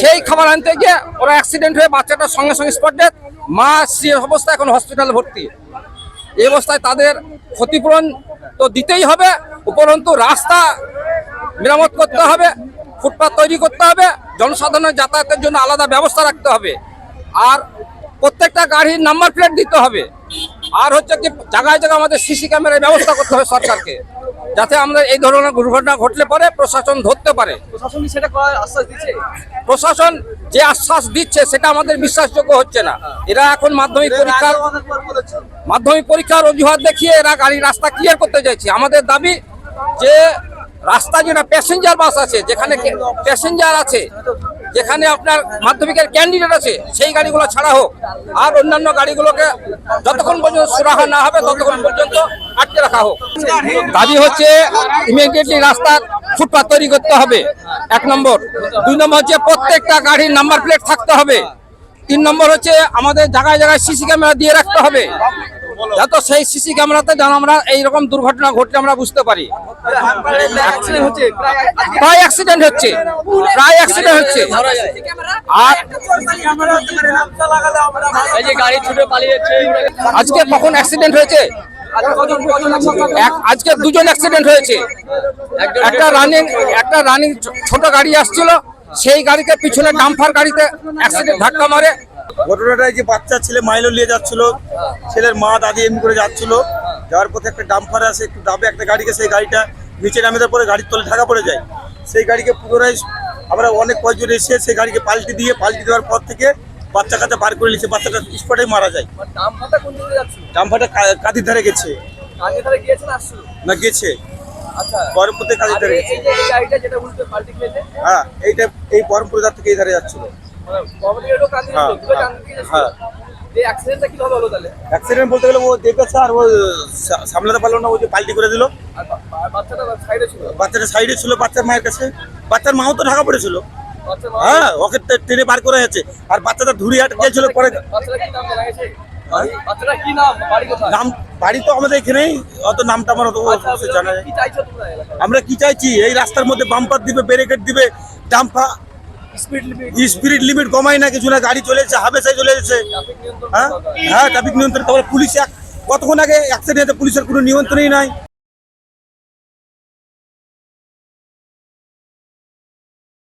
সেই খাবার আনতে গিয়ে ওরা অ্যাক্সিডেন্ট হয়ে বাচ্চাটার সঙ্গে সঙ্গে স্পট ডেথ মা সে অবস্থা এখন হসপিটালে ভর্তি। এই অবস্থায় তাদের ক্ষতিপূরণ তো দিতেই হবে উপরন্তু রাস্তা মেরামত করতে হবে ফুটপাত তৈরি করতে হবে জনসাধারণের যাতায়াতের জন্য আলাদা ব্যবস্থা রাখতে হবে। আর প্রত্যেকটা গাড়ির নাম্বার প্লেট দিতে হবে। আর হচ্ছে কি জায়গায় জায়গায় আমাদের সিসি ক্যামেরার ব্যবস্থা করতে হবে সরকারকে। যাতে আমরা এই ধরনের দুর্ঘটনা ঘটলে পরে প্রশাসন ধরতে পারে। প্রশাসন সেটা আশ্বাস দিচ্ছে? প্রশাসন যে আশ্বাস দিচ্ছে সেটা আমাদের বিশ্বাসযোগ্য হচ্ছে না। এরা এখন মাধ্যমিক পরীক্ষার মাধ্যমিক পরীক্ষার অজুহাত দেখিয়ে এরা গাড়ি রাস্তা ক্লিয়ার করতে চাইছে। আমাদের দাবি যে রাস্তা যেটা প্যাসেঞ্জার বাস আছে যেখানে প্যাসেঞ্জার আছে যেখানে আপনার মাধ্যমিকের ক্যান্ডিডেট আছে সেই গাড়িগুলো ছাড়া হোক। আর অন্যান্য গাড়িগুলোকে যতক্ষণ পর্যন্ত সুরাহা না হবে ততক্ষণ পর্যন্ত রাখা হোক। দাবি হচ্ছে ইমিডিয়েটলি রাস্তার ফুটপাত তৈরি করতে হবে। এক নম্বর। দুই নম্বর হচ্ছে প্রত্যেকটা গাড়ির নাম্বার প্লেট থাকতে হবে। তিন নম্বর হচ্ছে আমাদের জায়গায় জায়গায় সিসি ক্যামেরা দিয়ে রাখতে হবে। যাতে সেই সিসি ক্যামেরাতে যেন আমরা এইরকম দুর্ঘটনা ঘটলে আমরা বুঝতে পারি। প্রায় অ্যাক্সিডেন্ট হচ্ছে। প্রায় অ্যাক্সিডেন্ট হচ্ছে। আর আজকে কখন অ্যাক্সিডেন্ট হয়েছে? আজকে দুজন অ্যাক্সিডেন্ট হয়েছে। একটা রানিং একটা রানিং ছোট গাড়ি আসছিল, সেই গাড়িতে পিছনে ডাম্পার গাড়িতে অ্যাক্সিডেন্ট ধাক্কা মারে। ঘটনাটা এই যে বাচ্চা ছেলে মাইলো নিয়ে যাচ্ছিল, ছেলের মা দাদি এমনি করে যাচ্ছিল, যাওয়ার পথে একটা ডাম্পার আসে, একটু দাবে একটা গাড়িকে, সেই গাড়িটা নিচে নামে পরে গাড়ির তলে ঢাকা পড়ে যায়। সেই গাড়িকে পুনরায় আমরা অনেক কয়েকজন এসে সেই গাড়িকে পাল্টি দিয়ে, পাল্টি দেওয়ার পর থেকে বাচ্চা কাচ্চা বার করে নিয়েছে বাচ্চাটা স্পটে মারা যায়। ডামফাটা কাদির ধারে গেছে। না গেছে। আচ্ছা। কাদির ধারে গেছে। হ্যাঁ এইটা এই ধার থেকে এই ধারে যাচ্ছিল। মানে হ্যাঁ, দুটো হ্যাঁ, অ্যাক্সিডেন্ট বলতে গেলে ও দেখেছে আর ও সামলাতে পারল না ও যে পাল্টি করে দিল। বাচ্চাটা সাইডে ছিল? সাইডে ছিল বাচ্চার মায়ের কাছে। বাচ্চার মাও তো ঢাকা পড়েছিল। হ্যাঁ ওকে টে- টেনে বার করে যাচ্ছে আর বাচ্চাটা ধুরিহাট গেছিল পরে। নাম গেছে নাম? বাড়ি তো আমাদের এখানেই। অত নামটা আমার অত আচ্ছা, জানা যায়? আমরা কি চাইছি? এই রাস্তার মধ্যে বাম্পার দিবে ব্যারিকেড দিবে ডাম্পা স্পিড লিমিট কমায় না কিছু না গাড়ি চলে যাচ্ছে হাবেসাই চলে যাচ্ছে হ্যাঁ? হ্যাঁ ট্রাফিক নিয়ন্ত্রণ তারপরে পুলিশ কতক্ষণ আগে অ্যাক্সিডেন্ট পুলিশের কোনো নিয়ন্ত্রণই নাই।